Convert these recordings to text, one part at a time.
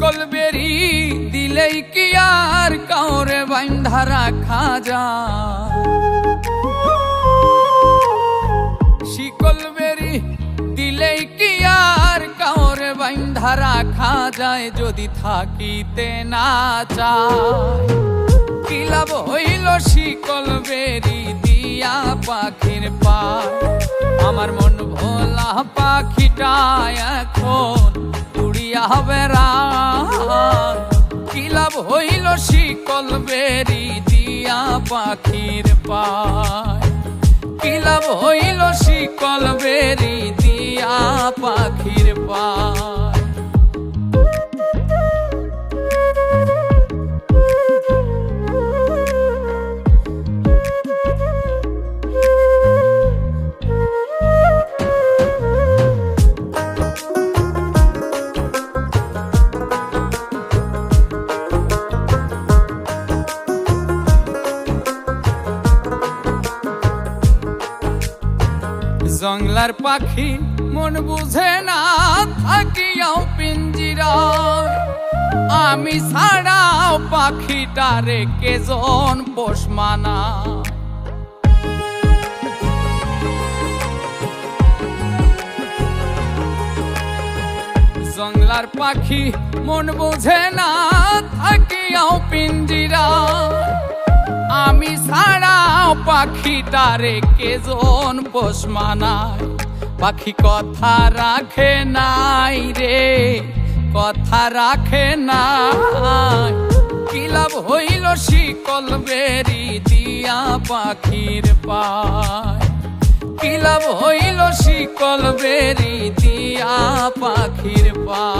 সকল বেরি দিলেই কি আর কাউরে বাইন্ধা রাখা যা শিকল বেরি দিলেই কি আর কাউরে বাইন্ধা রাখা যায় যদি থাকিতে না চায়? কিলাব হইল শিকল বেরি দিয়া পাখির পা আমার মন ভোলা পাখিটা এখন উড়িয়া হবে হইল শিকল বেরি দিয়া পাখির পায়। কিলাব হইল শিকল বেরি দিয়া পাখির পায়? জংলার পাখি মন বুঝে না থাকিয়াও পিঞ্জিরা। আমি ছাড়াও পাখিটারে কেজন পোষ মানা। জংলার পাখি মন বুঝে না ছাড়াও পাখিটারে কেজন পোষ মানায়? পাখি কথা রাখে নাই রে, কথা রাখে নাই। কি লাভ হইল শিকল বেরি দিয়া পাখির পায়? কি লাভ হইল শিকল বেরি দিয়া পাখির পায়?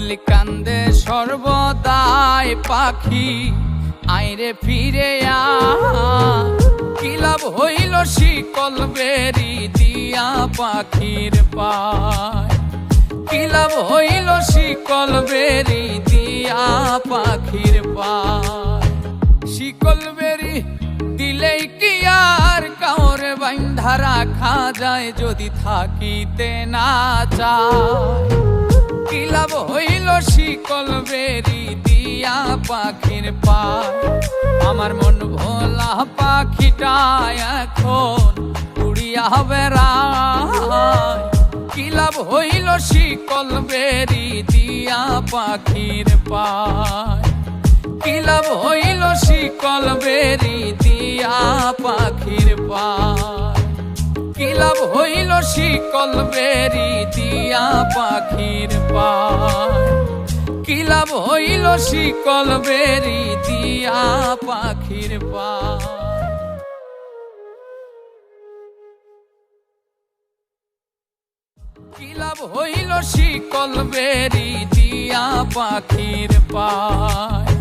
মুলিকান্দে সর্বদাই পাখি, আইরে ফিরে আ। কি লাভ হইল শিকল বেরি দিয়া পাখির পায়? কি লাভ হইল শিকল বেরি দিয়া পাখির পায়? শিকল বেরি দিলেই কি আর কাউর বাইন্ধা রাখা যায় যদি থাকিতে না চায়? কি লাভ হইল শিকল বেরি দিয়া পাখির পায় আমার মন ভোলা পাখিটা এখন উড়িয়া বেড়ায় কি হইল শিকল বেরি দিয়া পাখির পায় কি লাভ হইল শিকল বেরি লাভ হইল শিকল বেরি দিয়া পাখির পায় কি লাভ হইল শিকল বেরি দিয়া পাখির পায় কি লাভ হইল শিকল বেরি দিয়া পাখির পায়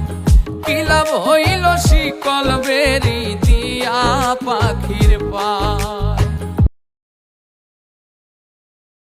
কি লাভ হইল শিকল বেরি দিয়া পায়